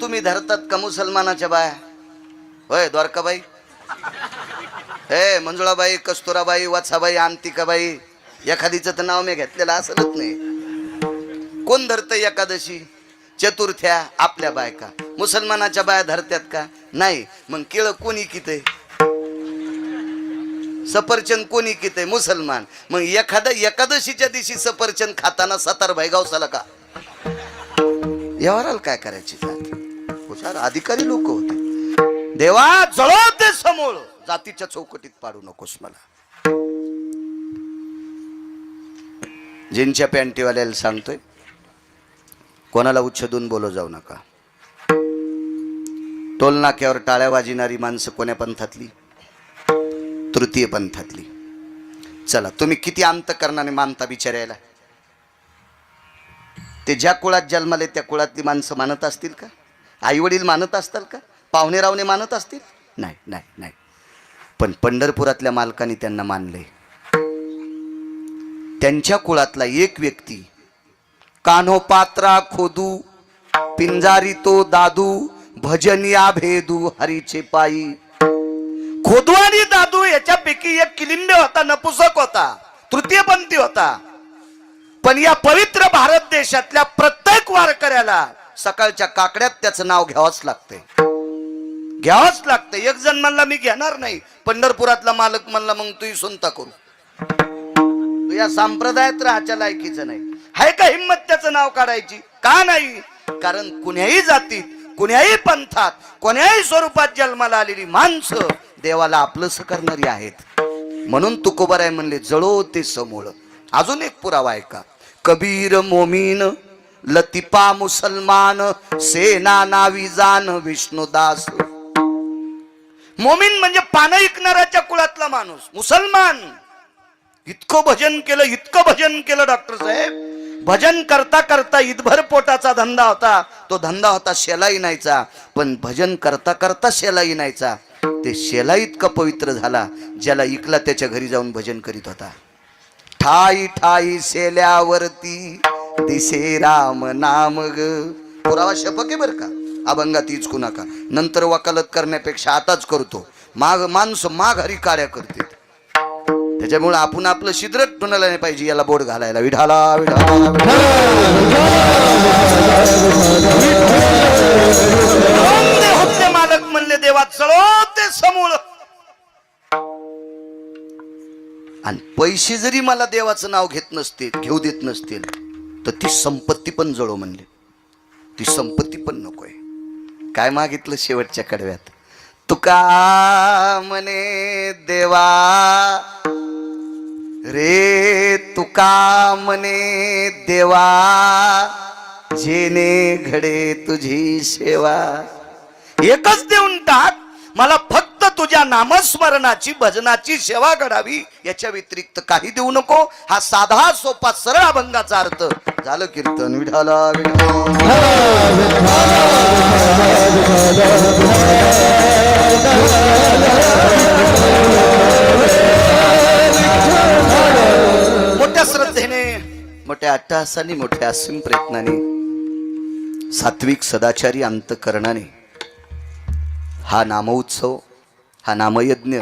तुम्ही धरतात का मुसलमानाच्या बाया? होय द्वारकाबाई? हे मंजुळाबाई कस्तुराबाई वासाबाई आंतिकाबाई एखादीचं तर नाव मी घेतलेलं असलच नाही. कोण धरत एकादशी? चतुर्थ्या आपल्या बायका. मुसलमानाच्या बाया धरत्यात का? नाही. मग केळं कोणी किते सफरचंद कोणी किते मुसलमान. मग एखादा एकादशीच्या दिवशी सफरचंद खाताना सतार गावसाला का? यावराला काय करायची जात? हुशार अधिकारी लोक होते. देवा जळो ते समोर. जातीच्या चौकटीत पाडू नकोस मला. जीनच्या पॅन्टीवाल्याला सांगतोय कोणाला उच्छदून बोलो जाऊ नका. टोलनाक्यावर टाळ्या वाजिणारी माणसं कोण्या पंथातली? तृतीय पंथातली. चला तुम्ही किती अंतकरणाने मानता बिचारायला ते ज्या कुळात जन्माले त्या कुळातली माणसं मानत असतील का? आई वडील मानत असतील का? पाहुणे रावणे मानत असतील? नाही नाही नाही. पण पंढरपुरातल्या मालकाने त्यांना मानले. त्यांच्या कुळातला एक व्यक्ती कान्होपात्रा खोदू पिंजारी तो दादू भजनिया भेदू हरीचे पायी. खोदू आणि दादू याच्यापैकी एक किलिंबे होता नपुसक होता तृतीयपंथी होता. पण या पवित्र भारत देशातल्या प्रत्येक वारकऱ्याला सकाळच्या काकड्यात त्याचं नाव घ्यावंच लागतंय. घ्यावंच लागतंय. एक जण म्हणला मी घेणार नाही. पंढरपुरातला मालक म्हणला मग तू सुनता करू. या संप्रदायात राहायच्या लायकीचं नाही. आहे का हिंमत त्याचं नाव काढायची? का नाही? कारण कुण्याही जातीत कुण्याही पंथात कोण्याही स्वरूपात जन्माला आलेली माणसं देवाला आपलंस करणारी आहेत. म्हणून तुकोबराय म्हणले जळो ते समोळ. अजून एक पुरावा आहे का कबीर मोमीन लतिपा मुसलमान सेना नावी जान विष्णुदास. मोमीन म्हणजे पानं ऐकणाऱ्याच्या कुळातला माणूस मुसलमान. इतकं भजन केलं इतकं भजन केलं डॉक्टर साहेब. भजन करता करता इतभर पोटाचा धंदा होता. तो धंदा होता शेलाई नाहीचा पण भजन करता करता शेलाई नाहीचा. ते शेला इतका पवित्र झाला ज्याला इकला त्याच्या घरी जाऊन भजन करीत होता. ठाई ठाई शेल्यावरती दिसे राम नाम ग. पुरावा शपक बर का? अभंगात इचकू नका. नंतर वकालत करण्यापेक्षा आताच करतो. माग माणसं माघ हरी काड्या करते. त्याच्यामुळे आपण आपलं शिद्रक कुणाला नाही पाहिजे याला बोट घालायला. विढाला विढाला विढाला. होते मालक म्हणले देवा चलो ते समूळ. आणि पैसे जरी मला देवाचं नाव घेत नसतील घेऊ देत नसतील तर ती संपत्ती पण जळो म्हणले. ती संपत्ती पण नकोय. काय मागितलं शेवटच्या कडव्यात? तुका म्हणे देवा. रे तुका म्हणे देवा. जेने घडे तुझी सेवा. एकच देऊन टाक. मला फक्त तुझ्या नामस्मरणाची भजनाची सेवा घडावी याच्या व्यतिरिक्त काही देऊ नको. हा साधा सोपा सरळ अभंगाचा अर्थ. झालं कीर्तन. विठाला मोठ्या श्रद्धेने मोठ्या अट्टहासाने मोठ्या असीम प्रयत्नाने सात्विक सदाचारी अंतकरणाने हा नामोत्सव हा नामयज्ञ